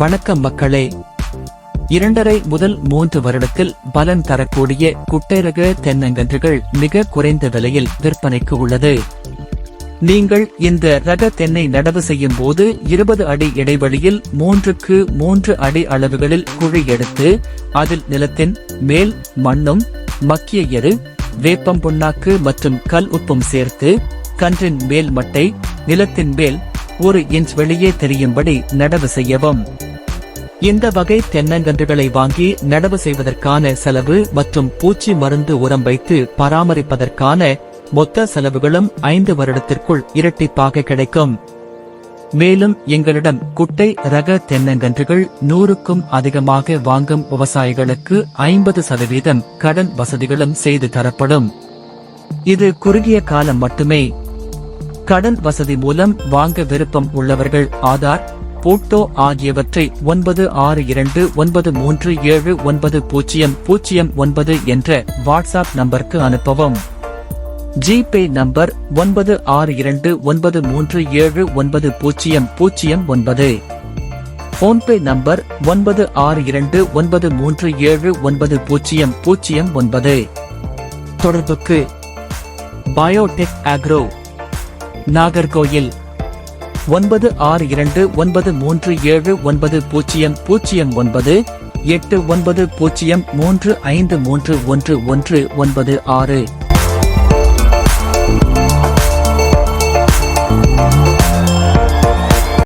வணக்கம் மக்களே இரண்டரை முதல் மூன்று வருடத்தில் பலன் தரக்கூடிய குட்டைரக தென்னங்கன்றுகள் மிக குறைந்த விலையில் விற்பனைக்கு உள்ளது. நீங்கள் இந்த ரக தென்னை நடவு செய்யும் போது இருபது அடி இடைவெளியில் மூன்றுக்கு மூன்று அடி அளவுகளில் குழி எடுத்து அதில் நிலத்தின் மேல் மண்ணும் மக்கிய எரு வேப்பம் புண்ணாக்கு மற்றும் கல் உப்பும் சேர்த்து கன்றின் மேல் மட்டை நிலத்தின் மேல் ஒரு இன்ச் வெளியே தெரியும்படி நடவு செய்யவும். இந்த வகை தென்னங்கன்றுகளை வாங்கி நடவு செய்வதற்கான செலவு மற்றும் பூச்சி மருந்து உரம் வைத்து பராமரிப்பதற்கான மொத்த செலவுகளும் ஐந்து வருடத்திற்குள் இரட்டிப்பாக கிடைக்கும். மேலும் எங்களிடம் குட்டை ரக தென்னங்கன்றுகள் நூறுக்கும் அதிகமாக வாங்கும் விவசாயிகளுக்கு ஐம்பது சதவீதம் கடன் வசதிகளும் செய்து தரப்படும். இது குறுகிய காலம் மட்டுமே. கடன் வசதி மூலம் வாங்க விருப்பம் உள்ளவர்கள் ஆதார் போட்டோ ஆகியவற்றை ஒன்பது ஆறு இரண்டு ஒன்பது மூன்று ஏழு ஒன்பது பூஜ்ஜியம் பூஜ்ஜியம் ஒன்பது என்ற வாட்ஸ்அப் நம்பருக்கு அனுப்பவும். ஜிபே நம்பர் ஒன்பது ஆறு இரண்டு ஒன்பது மூன்று ஏழு ஒன்பது பூஜ்ஜியம் பூஜ்ஜியம் ஒன்பது. போன்பே நம்பர் ஒன்பது ஆறு இரண்டு ஒன்பது மூன்று ஏழு ஒன்பது பூஜ்ஜியம் பூஜ்ஜியம் ஒன்பது. தொடர்புக்கு பயோடெக் ஆக்ரோ நாகர்கோயில் ஒன்பது ஆறு இரண்டு ஒன்பது மூன்று ஏழு ஒன்பது பூஜ்ஜியம் பூஜ்ஜியம் ஒன்பது எட்டு ஒன்பது பூஜ்ஜியம் மூன்று ஐந்து மூன்று ஒன்று ஒன்று ஒன்பது ஆறு.